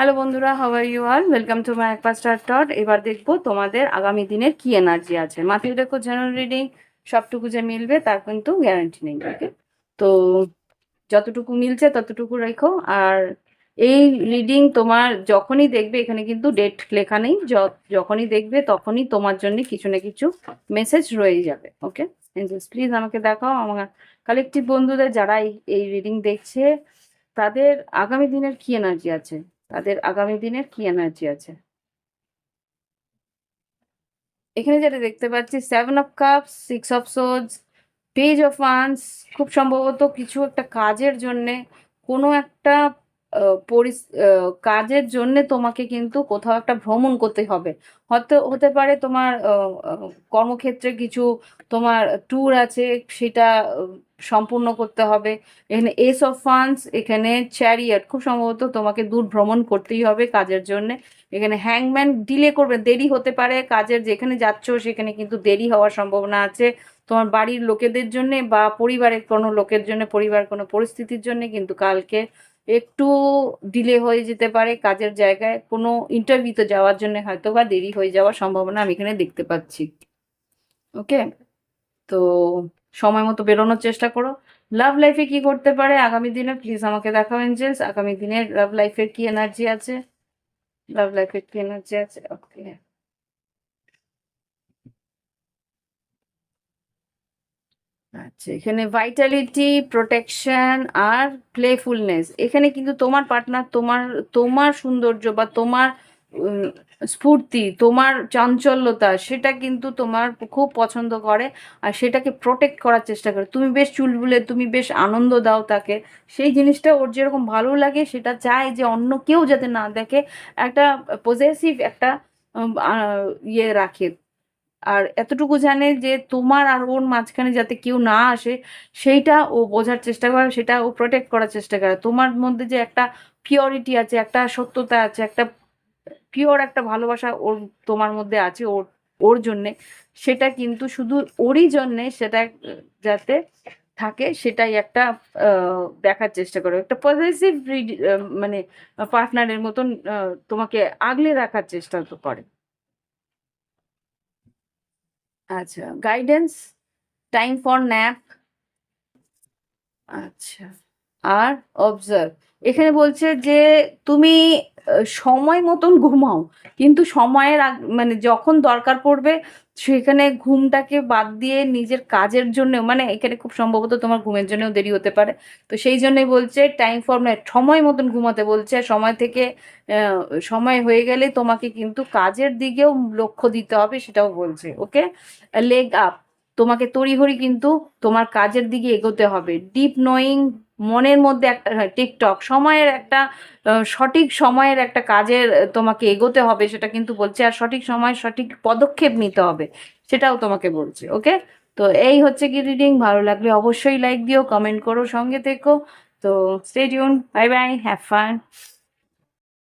Hello বন্ধুরা how are you আর welcome to my একপাস্টার টট এবার দেখব তোমাদের আগামী দিনের কি এনার্জি আছে। মাথায় দেখো জেনারেল রিডিং সবটুকু যে মিলবে তার কিন্তু গ্যারান্টি নেই ওকে তো যতটুকু মিলছে ততটুকু রেখো। আর এই রিডিং তোমার যখনই দেখবে, এখানে কিন্তু ডেট লেখা নেই। যখনই দেখবে তখনই তোমার জন্য কিছু না কিছু মেসেজ রয়ে যাবে ওকে প্লিজ আমাকে দেখাও। আমার কালেকটিভ বন্ধুদের যারা এই রিডিং দেখছে, তাদের আগামী দিনের কি এনার্জি আছে? তাদের আগামী দিনের কি এনার্জি আছে? এখানে যেটা দেখতে পাচ্ছি seven of cup six of সোজ page of wands খুব সম্ভবত কিছু একটা কাজের জন্যে কোনো একটা কাজের জন্যে তোমাকে কিন্তু কোথাও একটা ভ্রমণ করতে হবে। হয়তো হতে পারে তোমার কর্মক্ষেত্রে কিছু তোমার ট্যুর আছে, সেটা সম্পূর্ণ করতে হবে। এখানে এস অফ ফান্ডস এখানে চ্যারিয়াট খুব সম্ভবত তোমাকে দূর ভ্রমণ করতেই হবে কাজের জন্য। এখানে হ্যাংম্যান ডিলে করবে, দেরি হতে পারে কাজের, যেখানে যাচ্ছ সেখানে কিন্তু দেরি হওয়ার সম্ভাবনা আছে। তোমার বাড়ির লোকেদের জন্য বা পরিবারের কোনো লোকের জন্য, পরিবার কোনো পরিস্থিতির জন্য কিন্তু কালকে একটু ডিলে হয়ে যেতে পারে কাজের জায়গায়। কোনো ইন্টারভিউতে যাওয়ার জন্য হয়তো বা দেরি হয়ে যাওয়ার সম্ভাবনা আমি এখানে দেখতে পাচ্ছি। ওকে তো সময় মতো বেরোনোর চেষ্টা করো। লাভ লাইফে কি করতে পারে? আগামী দিনে প্লিজ আমাকে দেখাও এঞ্জেলস আগামী দিনের লাভ লাইফের কি এনার্জি আছে? লাভ লাইফের কি এনার্জি আছে? ওকে আচ্ছা এখানে ভাইটালিটি প্রোটেকশন আর প্লেফুলনেস এখানে কিন্তু তোমার পার্টনার তোমার তোমার সৌন্দর্য বা তোমার স্ফূর্তি, তোমার চাঞ্চল্যতা, সেটা কিন্তু তোমার খুব পছন্দ করে আর সেটাকে প্রোটেক্ট করার চেষ্টা করে। তুমি বেশ চুলবুলে তুমি বেশ আনন্দ দাও তাকে। সেই জিনিসটা ওর যেরকম ভালো লাগে, সেটা চায় যে অন্য কেউ যাতে না দেখে, একটা পজেসিভ একটা ইয়ে রাখে। আর এতটুকু জানে যে তোমার আর ওর মাঝখানে যাতে কেউ না আসে, সেইটা ও বোঝার চেষ্টা করে, সেটা ও প্রোটেক্ট করার চেষ্টা করে। তোমার মধ্যে যে একটা পিওরিটি আছে, একটা সত্যতা আছে, একটা পিওর একটা ভালোবাসা ওর, তোমার মধ্যে আছে ওর ওর জন্যে, সেটা কিন্তু শুধু ওরই জন্যে সেটা যাতে থাকে, সেটাই একটা দেখার চেষ্টা করে। একটা পজিটিভ মানে পার্টনারের মতন তোমাকে আগলে রাখার চেষ্টা তো করে। আচ্ছা গাইডেন্স টাইম ফর ন্যাপ আচ্ছা আর অবজার্ভ এখানে বলছে যে তুমি সময় মতন ঘুমাও, কিন্তু সময়ের মানে যখন দরকার পড়বে সেখানে ঘুমটাকে বাদ দিয়ে নিজের কাজের জন্য মানে এখানে খুব সম্ভবত তোমার ঘুমের জন্যও দেরি হতে পারে। তো সেই জন্যই বলছে টাইম ফর ন্যাপ সময় মতন ঘুমাতে, বলছে। সময় থেকে সময় হয়ে গেলে তোমাকে কিন্তু কাজের দিকেও লক্ষ্য দিতে হবে সেটাও বলছে, ওকে? লেগ আপ তোমাকে তড়িঘড়ি কিন্তু তোমার কাজের দিকে এগোতে হবে। ডিপ নোয়িং মনের মধ্যে একটা হ্যাঁ, টিকটক সময়ের একটা সঠিক সময়ের একটা কাজের তোমাকে এগোতে হবে সেটা কিন্তু বলছে আর সঠিক সময় সঠিক পদক্ষেপ নিতে হবে সেটাও তোমাকে বলছে ওকে? তো এই হচ্ছে কি রিডিং ভালো লাগলে অবশ্যই লাইক দিও কমেন্ট করো সঙ্গে থেকো। তো stay tuned bye bye have fun